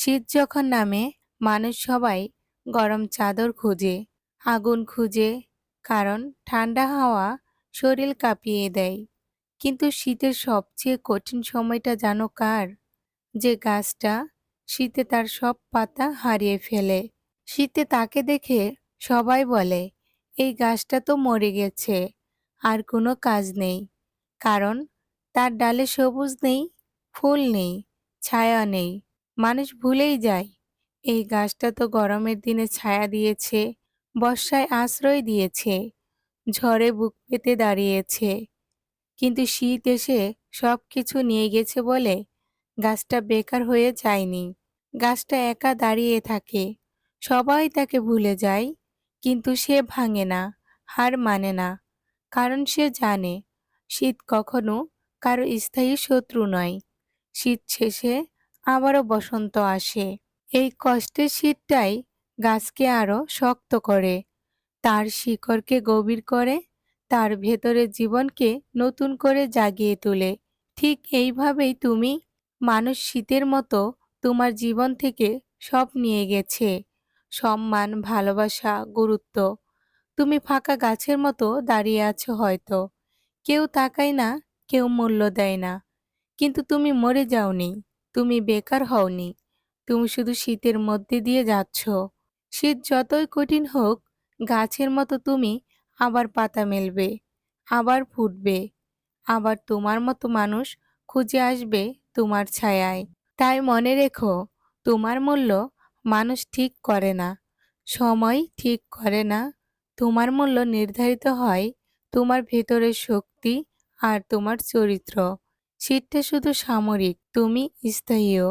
শীত যখন নামে, মানুষ সবাই গরম চাদর খুঁজে, আগুন খুঁজে, কারণ ঠান্ডা হাওয়া শরীর কাঁপিয়ে দেয়। কিন্তু শীতের সবচেয়ে কঠিন সময়টা জানো কার? যে গাছটা শীতে তার সব পাতা হারিয়ে ফেলে। শীতে তাকে দেখে সবাই বলে, এই গাছটা তো মরে গেছে, আর কোনো কাজ নেই। কারণ তার ডালে সবুজ নেই, ফুল নেই, ছায়া নেই। মানুষ ভুলেই যায়। এই গাছটা তো গরমের দিনে ছায়া দিয়েছে, বর্ষায় আশ্রয় দিয়েছে, ঝড়ে বুক পেতে দাঁড়িয়েছে। কিন্তু শীত এসে সব কিছু নিয়ে গেছে বলে গাছটা বেকার হয়ে যায়নি। গাছটা একা দাঁড়িয়ে থাকে, সবাই তাকে ভুলে যায়, কিন্তু সে ভাঙে না, হার মানে না, কারণ সে জানে, শীত কখনো কারও স্থায়ী শত্রু নয়। শীত শেষে আবারও বসন্ত আসে। এই কষ্টের শীতটাই গাছকে আরও শক্ত করে। তার শিকড়কে গভীর করে, তার ভেতরের জীবনকে নতুন করে জাগিয়ে তোলে। ঠিক এইভাবেই তুমি মানুষ শীতের মতো তোমার জীবন থেকে সব নিয়ে গেছে। সম্মান, ভালোবাসা, গুরুত্ব। তুমি ফাঁকা গাছের মতো দাঁড়িয়ে আছো হয়তো। কেউ তাকায় না, কেউ মূল্য দেয় না। কিন্তু তুমি মরে যাওনি। তুমি বেকার হওনি। তুমি শুধু শীতের মধ্যে দিয়ে যাচ্ছ। শীত যতই কঠিন হোক, গাছের মতো তুমি আবার পাতা মেলবে, আবার ফুটবে। আবার তোমার মতো মানুষ খুঁজে আসবে তোমার ছায়ায়। তাই মনে রেখো, তোমার মূল্য মানুষ ঠিক করে না, সময় ঠিক করে না। তোমার মূল্য নির্ধারিত হয় তোমার ভেতরের শক্তি আর তোমার চরিত্র। শীতটা শুধু সামরিক তুমি স্থায়ীও।